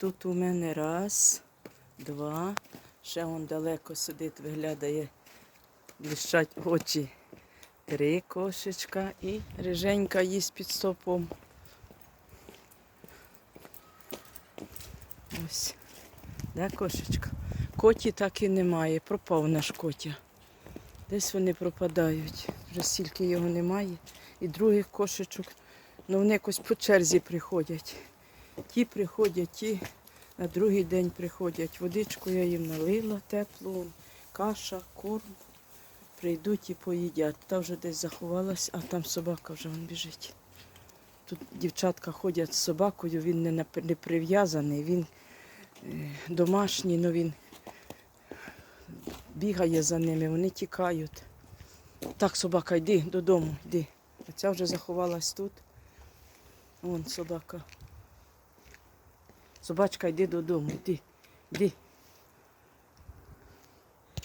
Тут у мене раз, два. Ще он далеко сидить, виглядає, блищать очі. Три кошечка і риженька їсть під стопом. Ось. Де кошечка? Коті так і немає. Пропав наш котя. Десь вони пропадають. Вже стільки його немає. І других кошечок. Ну вони якось по черзі приходять. Ті приходять, ті на другий день приходять. Водичку я їм налила теплу, каша, корм. Прийдуть і поїдять. Та вже десь заховалась, а там собака вже вон біжить. Тут дівчатка ходять з собакою, він не, не прив'язаний, він е, домашній, але він бігає за ними, вони тікають. Так, собака, йди додому, йди. А ця вже заховалась тут. Вон собака. Собачка, йди додому, йди, йди.